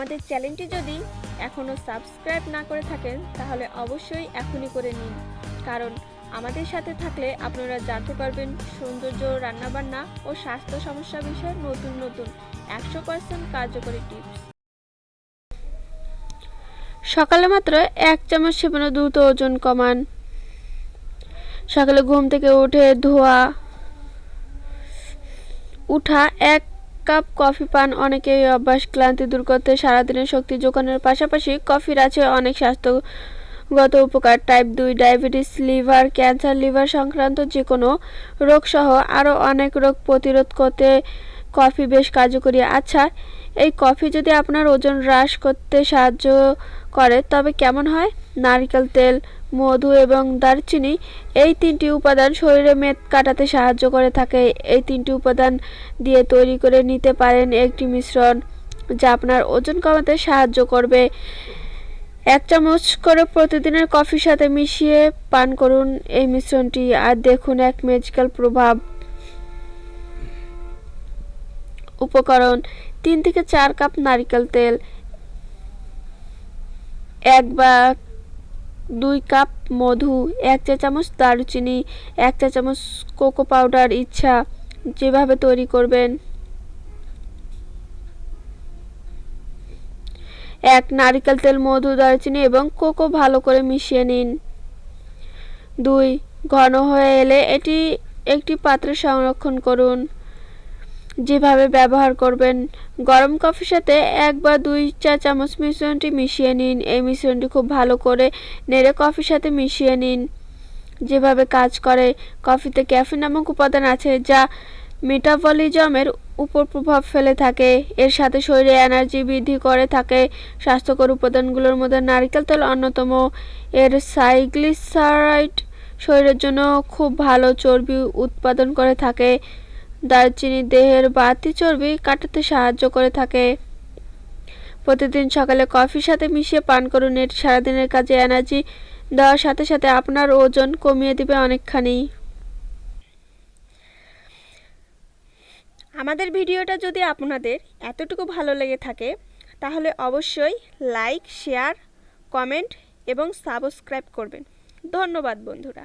আমাদের চ্যানেলটি যদি এখনও সাবস্ক্রাইব না করে থাকেন, তাহলে অবশ্যই এখনই করে নিন। কারণ আমাদের সাথে থাকলে আপনারা জানতে পারবেন সৌন্দর্য, রান্নাবান্না ও স্বাস্থ্য সমস্যা বিষয়ে নতুন নতুন একশো পার্সেন্ট কার্যকরী টিপস। সকালে মাত্র এক চামচ সেবনে দ্রুত ওজন কমান। সকালে ঘুম থেকে উঠে ধোয়া, উঠা এক কাপ, কফি পান, অনেকেই অভ্যাস ক্লান্তি দূর করতে সারাদিনের শক্তি যোগানোর পাশাপাশি কফির আছে অনেক স্বাস্থ্যগত উপকার। টাইপ দুই ডায়াবেটিস লিভার ক্যান্সার লিভার সংক্রান্ত যে কোনো রোগসহ আরও অনেক রোগ প্রতিরোধ করতে কফি বেশ কার্যকরী। আচ্ছা এই কফি যদি আপনার ওজন হ্রাস করতে সাহায্য করে, তবে কেমন হয়? নারিকেল তেল, মধু এবং দারচিনি এই তিনটি উপাদান শরীরে মেদ কাটাতে সাহায্য করে থাকে। এই তিনটি উপাদান দিয়ে তৈরি করে নিতে পারেন একটি মিশ্রণ, যা আপনার ওজন কমাতে সাহায্য করবে। এক চামচ করে প্রতিদিনের কফির সাথে মিশিয়ে পান করুন এই মিশ্রণটি। আর দেখুন এক ম্যাজিক্যাল প্রভাব। উপকরণ, তিন থেকে চার কাপ নারকেল তেল, এক বা দুই কাপ মধু, এক চা চামচ দারুচিনি, এক চা চামচ কোকো পাউডার ইচ্ছা, যেভাবে তৈরি করবেন। এক নারকেল তেল, মধু, দারচিনি এবং কোকো ভালো করে মিশিয়ে নিন। দুই, ঘন হয়ে এলে এটি একটি পাত্রে সংরক্ষণ করুন। যেভাবে ব্যবহার করবেন। গরম কফির সাথে এক বা দুই চা চামচ মিশ্রণটি মিশিয়ে নিন। এই মিশ্রণটি খুব ভালো করে নেড়ে কফির সাথে মিশিয়ে নিন। যেভাবে কাজ করে, কফিতে ক্যাফিন নামক উপাদান আছে যা মেটাবলিজমের উপর প্রভাব ফেলে থাকে। এর সাথে শরীরে এনার্জি বৃদ্ধি করে থাকে। স্বাস্থ্যকর উপাদানগুলোর মধ্যে নারকেল তেল অন্যতম। এর সাইগ্লিসারাইড শরীরের জন্য খুব ভালো চর্বি উৎপাদন করে থাকে। দারচিনি দেহের বাড়তি চর্বি কাটাতে সাহায্য করে থাকে। প্রতিদিন সকালে কফির সাথে মিশিয়ে পান করুন। এটি সারাদিনের কাজে এনার্জি দেওয়ার সাথে সাথে আপনার ওজন কমিয়ে দিবে অনেকখানি। আমাদের ভিডিওটা যদি আপনাদের এতটুকু ভালো লেগে থাকে, তাহলে অবশ্যই লাইক, শেয়ার, কমেন্ট এবং সাবস্ক্রাইব করবেন। ধন্যবাদ বন্ধুরা।